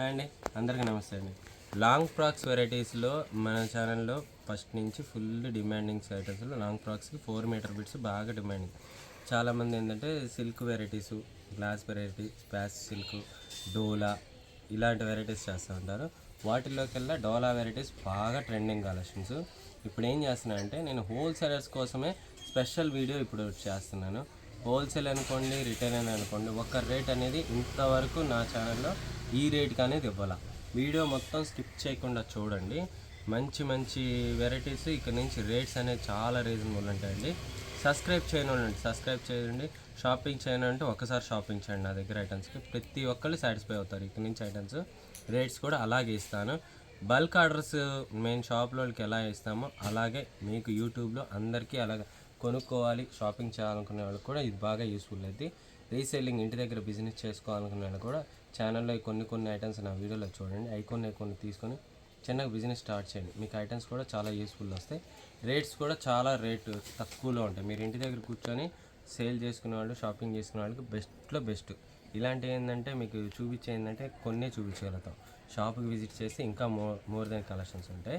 Hi అండి. అందరికీ నమస్తే అండి. లాంగ్ ఫ్రాక్స్ వెరైటీస్లో మన ఛానల్లో ఫస్ట్ నుంచి ఫుల్ డిమాండింగ్ ఐటమ్స్లో లాంగ్ ఫ్రాక్స్కి ఫోర్ మీటర్ బిట్స్ బాగా డిమాండింగ్. చాలామంది ఏంటంటే సిల్క్ వెరైటీస్ గ్లాస్ వెరైటీ స్పాస్ సిల్క్ డోలా ఇలాంటి వెరైటీస్ చేస్తూ ఉంటారు. వాటిల్లోకెల్లా డోలా వెరైటీస్ బాగా ట్రెండింగ్ కలెక్షన్స్. ఇప్పుడు ఏం చేస్తున్నా అంటే నేను హోల్సేలర్స్ కోసమే స్పెషల్ వీడియో ఇప్పుడు చేస్తున్నాను. హోల్సేల్ అనుకోండి రిటైల్ అని అనుకోండి ఒక్క రేట్ అనేది ఇంతవరకు నా ఛానల్లో ఈ రేట్కి అనేది ఇవ్వాల. వీడియో మొత్తం స్కిప్ చేయకుండా చూడండి. మంచి మంచి వెరైటీస్ ఇక్కడ నుంచి రేట్స్ అనేవి చాలా రీజనబుల్ ఉంటాయండి. సబ్స్క్రైబ్ చేయను అండి సబ్స్క్రైబ్ చేయండి. షాపింగ్ చేయను అంటే ఒకసారి షాపింగ్ చేయండి నా దగ్గర ఐటమ్స్కి. ప్రతి ఒక్కళ్ళు సాటిస్ఫై అవుతారు. ఇక్కడ నుంచి ఐటమ్స్ రేట్స్ కూడా అలాగే ఇస్తాను. బల్క్ ఆర్డర్స్ మేము షాప్లోకి ఎలా ఇస్తామో అలాగే మీకు యూట్యూబ్లో అందరికీ అలాగే కొనుక్కోవాలి షాపింగ్ చేయాలనుకునే వాళ్ళకి కూడా ఇది బాగా యూస్ఫుల్ అయితే రీసెల్లింగ్ ఇంటి దగ్గర బిజినెస్ చేసుకోవాలనుకునే వాళ్ళు కూడా ఛానల్లో కొన్ని కొన్ని ఐటమ్స్ నా వీడియోలో చూడండి. అవి కొన్ని కొన్ని తీసుకొని చిన్నగా బిజినెస్ స్టార్ట్ చేయండి. మీకు ఐటమ్స్ కూడా చాలా యూస్ఫుల్ వస్తాయి. రేట్స్ కూడా చాలా రేటు తక్కువలో ఉంటాయి. మీరు ఇంటి దగ్గర కూర్చొని సేల్ చేసుకునే వాళ్ళు షాపింగ్ చేసుకునే వాళ్ళకి బెస్ట్లో బెస్ట్ ఇలాంటివి ఏంటంటే మీకు చూపించే ఏంటంటే కొన్నే చూపించగలుగుతాం. షాప్కి విజిట్ చేస్తే ఇంకా మోర్ మోర్ దెన్ కలెక్షన్స్ ఉంటాయి.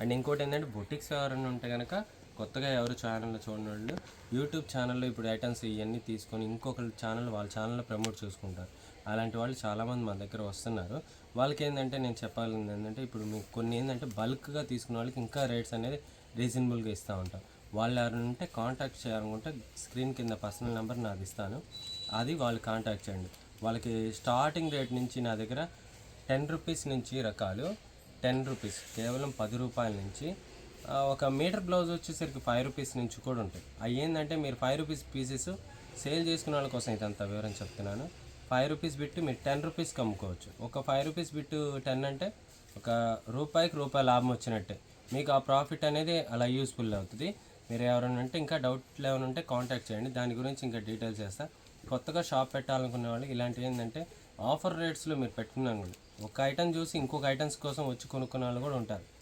అండ్ ఇంకోటి ఏంటంటే బొటిక్స్ ఎవరైనా ఉంటే కనుక కొత్తగా ఎవరు ఛానల్లో చూడని వాళ్ళు యూట్యూబ్ ఛానల్లో ఇప్పుడు ఐటమ్స్ ఇవన్నీ తీసుకొని ఇంకొకరి ఛానల్ వాళ్ళ ఛానల్లో ప్రమోట్ చేసుకుంటారు. అలాంటి వాళ్ళు చాలామంది మా దగ్గర వస్తున్నారు. వాళ్ళకి ఏంటంటే నేను చెప్పాలి ఏంటంటే ఇప్పుడు మీకు కొన్ని ఏంటంటే బల్క్గా తీసుకున్న వాళ్ళకి ఇంకా రేట్స్ అనేది రీజనబుల్గా ఇస్తూ ఉంటాం. వాళ్ళు ఎవరంటే ఉంటే కాంటాక్ట్ చేయాలనుకుంటే స్క్రీన్ కింద పర్సనల్ నెంబర్ నాది ఇస్తాను. అది వాళ్ళు కాంటాక్ట్ చేయండి. వాళ్ళకి స్టార్టింగ్ రేట్ నుంచి నా దగ్గర టెన్ రూపీస్ నుంచి రకాలు టెన్ రూపీస్ కేవలం పది రూపాయల నుంచి ఒక మీటర్ బ్లౌజ్ వచ్చేసరికి ఫైవ్ రూపీస్ నుంచి కూడా ఉంటాయి. అవి ఏంటంటే మీరు ఫైవ్ రూపీస్ పీసెస్ సేల్ చేసుకునే వాళ్ళ కోసం ఇదంతా వివరం చెప్తున్నాను. ఫైవ్ రూపీస్ బిట్ మీరు టెన్ రూపీస్కి అమ్ముకోవచ్చు. ఒక ఫైవ్ రూపీస్ బిట్టు టెన్ అంటే ఒక రూపాయికి రూపాయి లాభం వచ్చినట్టే. మీకు ఆ ప్రాఫిట్ అనేది అలా యూస్ఫుల్ అవుతుంది. మీరు ఎవరైనా ఉంటే ఇంకా డౌట్లు ఏమైనా ఉంటే కాంటాక్ట్ చేయండి. దాని గురించి ఇంకా డీటెయిల్స్ చేస్తా. కొత్తగా షాప్ పెట్టాలనుకునే వాళ్ళు ఇలాంటివి ఏంటంటే ఆఫర్ రేట్స్లో మీరు పెట్టుకున్నాను ఒక ఐటమ్ చూసి ఇంకొక ఐటమ్స్ కోసం వచ్చి కొనుక్కునే వాళ్ళు కూడా ఉంటారు.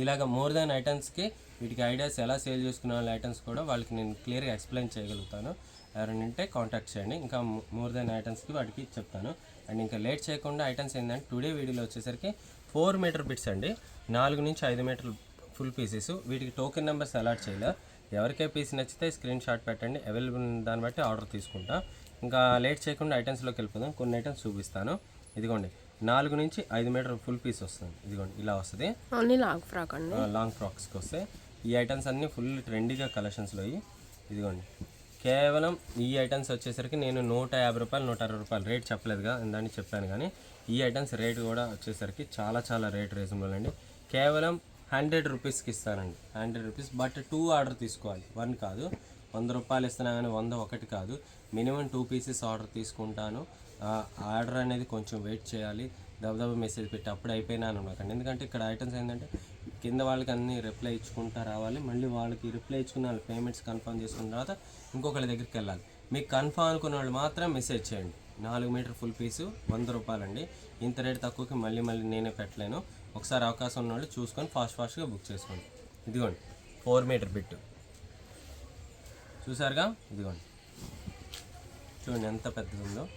ఇలాగ మోర్ దాన్ ఐటమ్స్కి వీటికి ఐడియాస్ ఎలా సేల్ చేసుకునే వాళ్ళ ఐటమ్స్ కూడా వాళ్ళకి నేను క్లియర్గా ఎక్స్ప్లెయిన్ చేయగలుగుతాను. ఎవరైనా ఉంటే కాంటాక్ట్ చేయండి. ఇంకా మోర్ దాన్ ఐటమ్స్కి వాటికి చెప్తాను. అండ్ ఇంకా లేట్ చేయకుండా ఐటమ్స్ ఏంటంటే టుడే వీడియోలో వచ్చేసరికి ఫోర్ మీటర్ బిట్స్ అండి. నాలుగు నుంచి ఐదు మీటర్ ఫుల్ పీసెస్. వీటికి టోకెన్ నెంబర్స్ అలాట్ చేయలే? ఎవరికే పీస్ నచ్చితే స్క్రీన్ షాట్ పెట్టండి. అవైలబుల్ దాన్ని బట్టి ఆర్డర్ తీసుకుంటా. ఇంకా లేట్ చేయకుండా ఐటమ్స్లోకి వెళ్ళిపోదాం. కొన్ని ఐటమ్స్ చూపిస్తాను. ఇదిగోండి. నాలుగు నుంచి ఐదు మీటర్ ఫుల్ పీస్ వస్తుంది. ఇదిగోండి ఇలా వస్తుంది. ఓన్లీ లాంగ్ ఫ్రాక్ అండి? లాంగ్ ఫ్రాక్స్కి వస్తే ఈ ఐటమ్స్ అన్నీ ఫుల్ ట్రెండీగా కలెక్షన్స్లో అయ్యి ఇదిగోండి కేవలం ఈ ఐటమ్స్ వచ్చేసరికి నేను నూట యాభై రూపాయలు నూట అరవై రూపాయలు రేట్ చెప్పలేదుగా ఇందాన్ని చెప్పాను కానీ ఈ ఐటమ్స్ రేట్ కూడా వచ్చేసరికి చాలా చాలా రేట్ రీజనబుల్ అండి. కేవలం హండ్రెడ్ రూపీస్కి ఇస్తానండి hundred rupees but two order తీసుకోవాలి. వన్ కాదు వంద రూపాయలు ఇస్తున్నా కానీ వంద ఒకటి కాదు. మినిమం టూ పీసెస్ ఆర్డర్ తీసుకుంటాను. ఆర్డర్ అనేది కొంచెం వెయిట్ చేయాలి. దబదబ మెసేజ్ పెట్టి అప్పుడు అయిపోయినాను అని ఎందుకంటే ఇక్కడ ఐటమ్స్ ఏంటంటే కింద వాళ్ళకి అన్ని రిప్లై ఇచ్చుకుంటా రావాలి. మళ్ళీ వాళ్ళకి రిప్లై ఇచ్చుకున్న వాళ్ళు పేమెంట్స్ కన్ఫర్మ్ చేసుకున్న తర్వాత ఇంకొకరి దగ్గరికి వెళ్ళాలి. మీకు కన్ఫర్మ్ అనుకున్న వాళ్ళు మాత్రం మెసేజ్ చేయండి. నాలుగు మీటర్ ఫుల్ పీసు వంద రూపాయలండి. ఇంత రేట్ తక్కువకి మళ్ళీ మళ్ళీ నేనే పెట్టలేను. ఒకసారి అవకాశం ఉన్న వాళ్ళు చూసుకొని ఫాస్ట్ ఫాస్ట్గా బుక్ చేసుకోండి. ఇదిగోండి ఫోర్ మీటర్ బిట్టు చూసారుగా? ఇదిగోండి. చూడండి ఎంత పెద్దది ఉందో.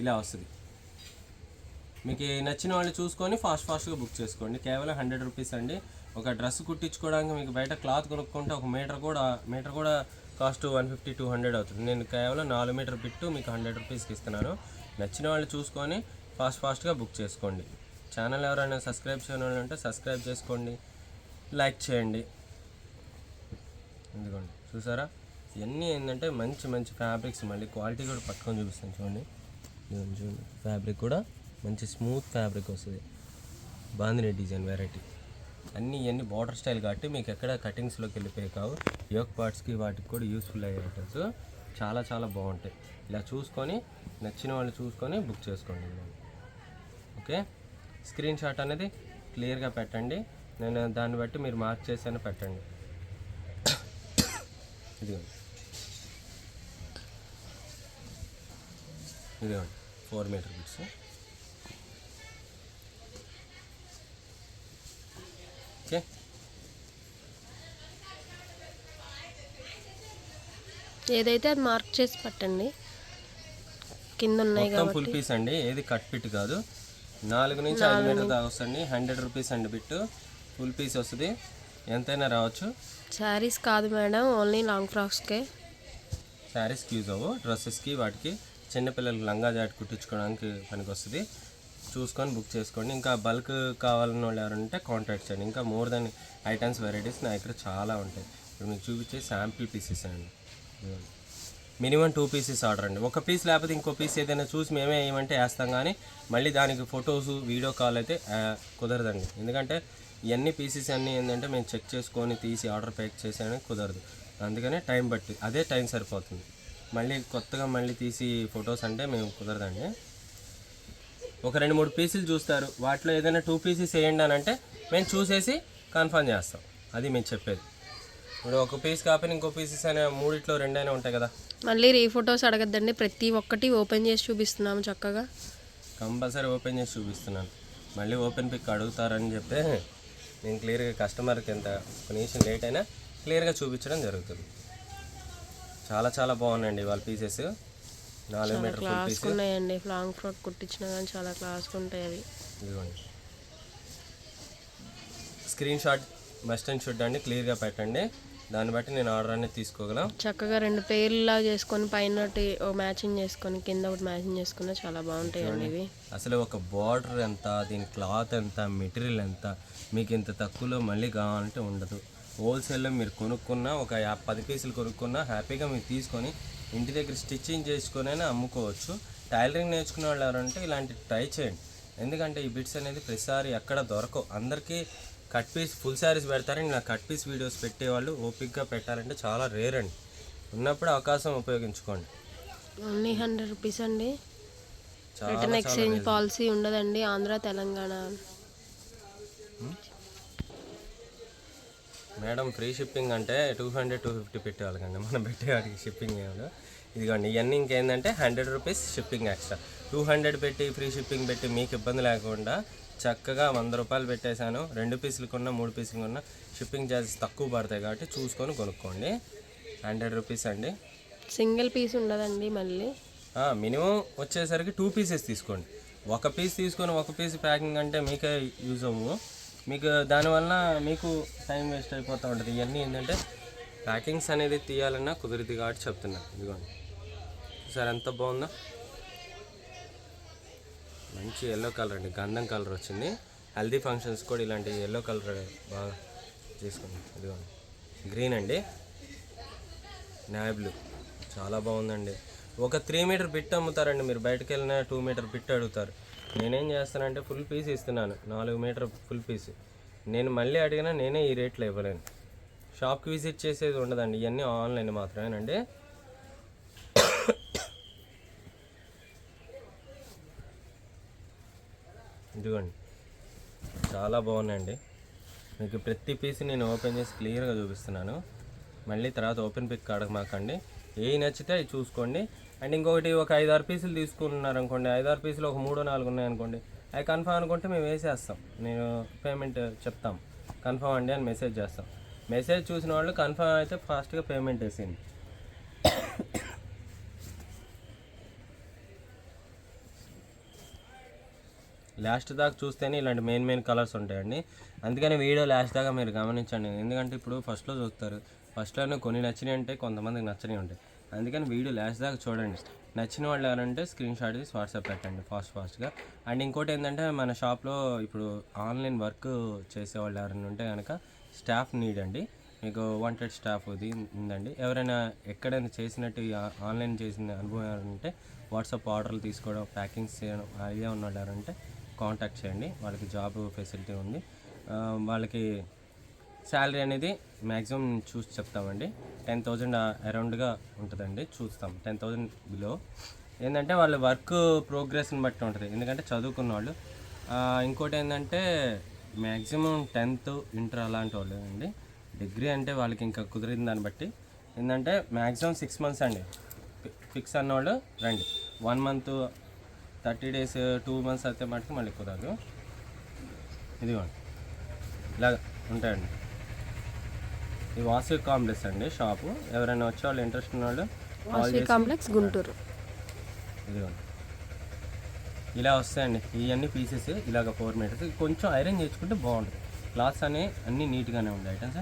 ఇలా వస్తుంది. మీకు నచ్చిన వాళ్ళు చూసుకొని ఫాస్ట్ ఫాస్ట్గా బుక్ చేసుకోండి. కేవలం హండ్రెడ్ రూపీస్ అండి. ఒక డ్రెస్ కుట్టించుకోవడానికి మీకు బయట క్లాత్ కొనుక్కుంటే ఒక మీటర్ కూడా మీటర్ కూడా cost one fifty two hundred అవుతుంది. నేను కేవలం నాలుగు మీటర్ బిట్టు మీకు హండ్రెడ్ రూపీస్కి ఇస్తున్నాను. నచ్చిన వాళ్ళు చూసుకొని ఫాస్ట్ ఫాస్ట్గా బుక్ చేసుకోండి. ఛానల్ ఎవరైనా సబ్స్క్రైబ్ చేయని వాళ్ళు ఉంటే సబ్స్క్రైబ్ చేసుకోండి. లైక్ చేయండి. ఎందుకండి? చూసారా? ఇవన్నీ ఏంటంటే మంచి మంచి ఫ్యాబ్రిక్స్ మళ్ళీ క్వాలిటీ కూడా పట్టుకొని చూపిస్తాను చూడండి. ఇదిగోండి చూడండి ఫ్యాబ్రిక్ కూడా మంచి స్మూత్ ఫ్యాబ్రిక్ వస్తుంది. బాందిని డిజైన్ వెరైటీ అన్నీ ఇవన్నీ బార్డర్ స్టైల్ కాబట్టి మీకు ఎక్కడ కటింగ్స్లోకి వెళ్ళిపోయి కావు. యోక్ పార్ట్స్కి వాటికి కూడా యూస్ఫుల్ అయ్యే ఐటమ్స్ చాలా చాలా బాగుంటాయి. ఇలా చూసుకొని నచ్చిన వాళ్ళు చూసుకొని బుక్ చేసుకోండి ఓకే? స్క్రీన్ షాట్ అనేది క్లియర్గా పెట్టండి. నేను దాన్ని బట్టి మీరు మార్క్ చేసాను పెట్టండి. ఇదిగోండి. ఇదిగోండి. Four meter bits. ఓకే. ఏదైతే అది మార్క్ చేసి పెట్టండి. కింద ఉన్నాయి మొత్తం ఫుల్ పీస్ అండి. ఏది కట్ పిట్ కాదు. నాలుగు నుంచి ఐదు మీటర్ దాకా వస్తుంది. హండ్రెడ్ రూపీస్ అండి బిట్టు ఫుల్ పీస్ వస్తుంది. ఎంతైనా రావచ్చు. శారీస్ కాదు మేడం. ఓన్లీ లాంగ్ ఫ్రాక్స్కే శారీస్కి యూజ్ అవ్వు. డ్రెస్సెస్కి వాటికి. చిన్నపిల్లలకు లంగా జాకెట్ కుట్టించుకోవడానికి పనికి వస్తుంది చూసుకొని బుక్ చేసుకోండి. ఇంకా బల్క్ కావాలన్న వాళ్ళు ఎవరంటే కాంటాక్ట్ చేయండి. ఇంకా మోర్ దెన్ ఐటమ్స్ వెరైటీస్ నా దగ్గర చాలా ఉంటాయి. ఇప్పుడు మీకు చూపించే శాంపిల్ పీసెస్ అండి. మినిమం టూ పీసెస్ ఆర్డర్ అండి. ఒక పీస్ లేకపోతే ఇంకో పీస్ ఏదైనా చూసి మేమే ఏమంటే వేస్తాం కానీ మళ్ళీ దానికి ఫొటోస్ వీడియో కాల్ అయితే కుదరదండి. ఎందుకంటే ఇవన్నీ పీసెస్ అన్నీ ఏంటంటే మేము చెక్ చేసుకొని తీసి ఆర్డర్ ప్యాక్ చేసానికి కుదరదు. అందుకనే టైం బట్టి అదే టైం సరిపోతుంది. మళ్ళీ కొత్తగా మళ్ళీ తీసి ఫొటోస్ అంటే మేము కుదరదండి. ఒక రెండు మూడు పీసులు చూస్తారు. వాటిలో ఏదైనా టూ పీసెస్ వేయండి అని అంటే మేము చూసేసి కన్ఫర్మ్ చేస్తాం. అది మేము చెప్పేది. ఇప్పుడు ఒక పీస్ కాకపోయినా ఇంకో పీసెస్ అయినా మూడిట్లో రెండైనా ఉంటాయి కదా. మళ్ళీ రీ ఫొటోస్ అడగద్దండి. ప్రతి ఒక్కటి ఓపెన్ చేసి చూపిస్తున్నాము చక్కగా. కంపల్సరీ ఓపెన్ చేసి చూపిస్తున్నాను. మళ్ళీ ఓపెన్ పిక్ అడుగుతారని చెప్తే నేను క్లియర్గా కస్టమర్కి ఎంత ఒక నిమిషం లేట్ అయినా క్లియర్గా చూపించడం జరుగుతుంది. చాలా చాలా బాగున్నాయండి వాళ్ళ పీసెస్ నాలుగు మీటర్ ఫుల్ పీస్ ఉన్నాయండి. లాంగ్ ఫ్రాక్ కుట్టించినా కానీ చాలా క్లాస్గా ఉంటాయి అవి. ఇదిగోండి. Screen shot must and should అండి. క్లియర్గా పెట్టండి. దాన్ని బట్టి నేను ఆర్డర్ అనేది తీసుకోగలం చక్కగా రెండు పేర్లా చేసుకొని పైన ఓ మ్యాచింగ్ చేసుకొని కింద ఒకటి మ్యాచింగ్ చేసుకున్నా చాలా బాగుంటాయండి ఇవి. అసలు ఒక బార్డర్ ఎంత దీని క్లాత్ ఎంత మెటీరియల్ ఎంత మీకు ఇంత తక్కువలో మళ్ళీ కావాలంటే ఉండదు. హోల్సేల్లో మీరు కొనుక్కున్న ఒక పది పీసులు కొనుక్కున్నా హ్యాపీగా మీరు తీసుకొని ఇంటి దగ్గర స్టిచ్చింగ్ చేసుకొని అమ్ముకోవచ్చు. టైలరింగ్ నేర్చుకునే వాళ్ళు ఎవరంటే ఇలాంటి ట్రై చేయండి. ఎందుకంటే ఈ బిట్స్ అనేది ప్రతిసారి ఎక్కడ దొరకవు. అందరికీ కట్ పీస్ ఫుల్ శారీస్ పెడతారని ఇలా కట్ పీస్ వీడియోస్ పెట్టేవాళ్ళు ఓపిక్గా పెట్టాలంటే చాలా రేర్ అండి. ఉన్నప్పుడు అవకాశం ఉపయోగించుకోండి. ఓన్లీ హండ్రెడ్ రూపీస్ అండి. రిటర్న్ ఎక్స్చేంజ్ పాలసీ ఉండదండి Andhra Telangana. Madam free shipping అంటే టూ హండ్రెడ్ టూ ఫిఫ్టీ పెట్టేవాళ్ళకండి. మనం పెట్టేవాడికి షిప్పింగ్ ఏమో ఇదిగోండి ఇవన్నీ ఇంకేందంటే hundred rupees shipping extra. Two hundred పెట్టి ఫ్రీ షిప్పింగ్ పెట్టి మీకు ఇబ్బంది లేకుండా చక్కగా వంద రూపాయలు పెట్టేశాను. రెండు పీసులు కొన్నా మూడు పీసులు కొన్నా షిప్పింగ్ ఛార్జెస్ తక్కువ పడతాయి కాబట్టి చూసుకొని కొనుక్కోండి. హండ్రెడ్ రూపీస్ అండి. సింగిల్ పీస్ ఉండదండి మళ్ళీ. మినిమం వచ్చేసరికి టూ పీసెస్ తీసుకోండి. ఒక పీస్ తీసుకొని ఒక పీస్ ప్యాకింగ్ అంటే మీకే యూజ్ అవ్వు. మీకు దానివల్ల మీకు టైం వేస్ట్ అయిపోతూ ఉంటుంది. ఇవన్నీ ఏంటంటే ప్యాకింగ్స్ అనేది తీయాలన్నా కుదిరిది కాబట్టి చెప్తున్నా. ఇదిగోండి. సార్ ఎంత బాగుందో? మంచి ఎల్లో కలర్ అండి. గంధం కలర్ వచ్చింది. హల్దీ ఫంక్షన్స్ కూడా ఇలాంటి ఎల్లో కలర్ బాగా తీసుకున్నాం ఇదిగోండి. గ్రీన్ అండి. నాయ్ బ్లూ చాలా బాగుందండి. ఒక త్రీ మీటర్ బిట్ అమ్ముతారండి మీరు. బయటకు వెళ్ళిన టూ మీటర్ బిట్ అడుగుతారు. నేనేం చేస్తానంటే ఫుల్ పీస్ ఇస్తున్నాను. నాలుగు మీటర్ ఫుల్ పీస్ నేను మళ్ళీ అడిగినా నేనే ఈ రేట్లో ఇవ్వలేను. షాప్కి విజిట్ చేసేది ఉండదండి. ఇవన్నీ ఆన్లైన్ మాత్రమేనండి ఇదిగోండి. చాలా బాగున్నాయండి. మీకు ప్రతి పీస్ నేను ఓపెన్ చేసి క్లియర్గా చూపిస్తున్నాను. మళ్ళీ తర్వాత ఓపెన్ పిక్ అడగమాకండి ఏ నచ్చితే అవి చూసుకోండి. అండ్ ఇంకొకటి ఒక ఐదు ఆరు పీసులు తీసుకున్నారు అనుకోండి ఐదు ఆరు పీసులు ఒక మూడు నాలుగు ఉన్నాయి అనుకోండి అవి కన్ఫామ్ అనుకుంటే మేము వేసేస్తాం. నేను పేమెంట్ చెప్తాం. కన్ఫర్మ్ అండి అని మెసేజ్ చేస్తాం. మెసేజ్ చూసిన వాళ్ళు కన్ఫామ్ అయితే ఫాస్ట్గా పేమెంట్ వేసింది లాస్ట్ దాకా చూస్తేనే ఇలాంటి మెయిన్ మెయిన్ కలర్స్ ఉంటాయండి. అందుకని వీడియో లాస్ట్ దాకా మీరు గమనించండి. ఎందుకంటే ఇప్పుడు ఫస్ట్లో చూస్తారు. ఫస్ట్లోనే కొన్ని నచ్చినాయి అంటే కొంతమందికి నచ్చని ఉంటాయి. అందుకని వీడియో లాస్ట్ దాకా చూడండి. నచ్చిన వాళ్ళు ఎవరంటే స్క్రీన్ షాట్ తీసి వాట్సాప్ పెట్టండి ఫాస్ట్ ఫాస్ట్గా. అండ్ ఇంకోటి ఏంటంటే మన షాప్లో ఇప్పుడు ఆన్లైన్ వర్క్ చేసే వాళ్ళు ఎవరైనా ఉంటే కనుక స్టాఫ్ నీడ్ అండి. మీకు వాంటెడ్ స్టాఫ్ ఇది ఉందండి. ఎవరైనా ఎక్కడైనా చేసినట్టు ఆన్లైన్ చేసిన అనుభవం ఎవరంటే వాట్సాప్ ఆర్డర్లు తీసుకోవడం ప్యాకింగ్స్ చేయడం ఐడియా ఉన్న వాళ్ళు ఎవరంటే కాంటాక్ట్ చేయండి. వాళ్ళకి జాబ్ ఫెసిలిటీ ఉంది. వాళ్ళకి శాలరీ అనేది మ్యాక్సిమం చూసి చెప్తామండి. టెన్ థౌజండ్ అరౌండ్గా ఉంటుందండి. చూస్తాం. Ten thousand below. ఏంటంటే వాళ్ళ వర్క్ ప్రోగ్రెస్ని బట్టి ఉంటుంది. ఎందుకంటే చదువుకున్న వాళ్ళు ఇంకోటి ఏంటంటే మ్యాక్సిమం టెన్త్ ఇంటర్ అలాంటి వాళ్ళు అండి. డిగ్రీ అంటే వాళ్ళకి ఇంకా కుదిరింది దాన్ని బట్టి. ఏంటంటే మ్యాక్సిమం సిక్స్ మంత్స్ అండి. ఫిక్స్ అన్నవాళ్ళు రండి. One month thirty days two months అయితే మటుకు మళ్ళీ కుదరదు. ఇదిగోండి. ఇలాగ ఉంటాయండి. ఇది వాసు కాంప్లెక్స్ అండి షాపు. ఎవరైనా వచ్చే వాళ్ళు ఇంట్రెస్ట్ ఉన్న వాళ్ళు చేసి కాంప్లెక్స్ గుంటూరు. ఇదిగోండి. ఇలా వస్తాయండి. ఇవన్నీ పీసెస్ ఇలాగ ఫోర్ మీటర్స్ కొంచెం ఐరన్ చేసుకుంటే బాగుంటుంది. క్లాత్స్ అనే అన్నీ నీట్గానే ఉండే ఐటమ్స్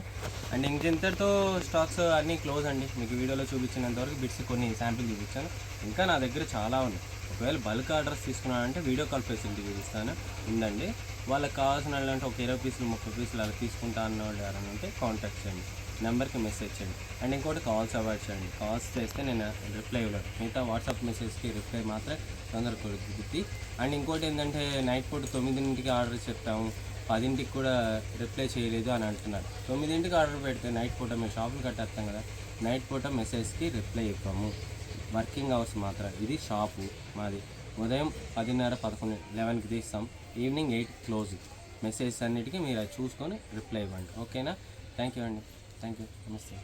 అండ్ ఇంకెంతటితో స్టాక్స్ అన్నీ క్లోజ్ అండి. మీకు వీడియోలో చూపించినంత వరకు బిట్స్ కొన్ని శాంపిల్ చూపించాను. ఇంకా నా దగ్గర చాలా ఉన్నాయి. ఒకవేళ బల్క్ ఆర్డర్స్ తీసుకున్నానంటే వీడియో కాల్ ఫెసిలిటీ చూపిస్తాను ఉందండి. వాళ్ళకి కావాల్సిన అంటే ఒక ఇరవై పీసులు ముప్పై పీసులు అలా తీసుకుంటా అన్న వాళ్ళు ఎవరైనా ఉంటే కాంటాక్ట్ చేయండి. నెంబర్కి మెసేజ్ చేయండి. అండ్ ఇంకోటి కాల్స్ అవాయిడ్ చేయండి. కాల్స్ చేస్తే నేను రిప్లై ఇవ్వలేను. మిగతా వాట్సాప్ మెసేజ్కి రిప్లై మాత్రం తొందరగా కుదురుతుంది అండ్ ఇంకోటి ఏంటంటే నైట్ పూట తొమ్మిదింటికి ఆర్డర్ చెప్పాము. పదింటికి కూడా రిప్లై చేయలేదు అని అంటున్నారు. తొమ్మిదింటికి ఆర్డర్ పెడితే నైట్ పూట మేము షాపులు కట్టేస్తాం కదా నైట్ పూట మెసేజ్కి రిప్లై ఇవ్వము. వర్కింగ్ అవర్స్ మాత్రం. ఇది షాపు మాది. ఉదయం పదిన్నర పదకొండు లెవెన్కి తీస్తాం. Evening eight close. మెసేజ్ అన్నిటికీ మీరు అది చూసుకొని రిప్లై ఇవ్వండి. ఓకేనా? థ్యాంక్ యూ అండి. థ్యాంక్ యూ నమస్తే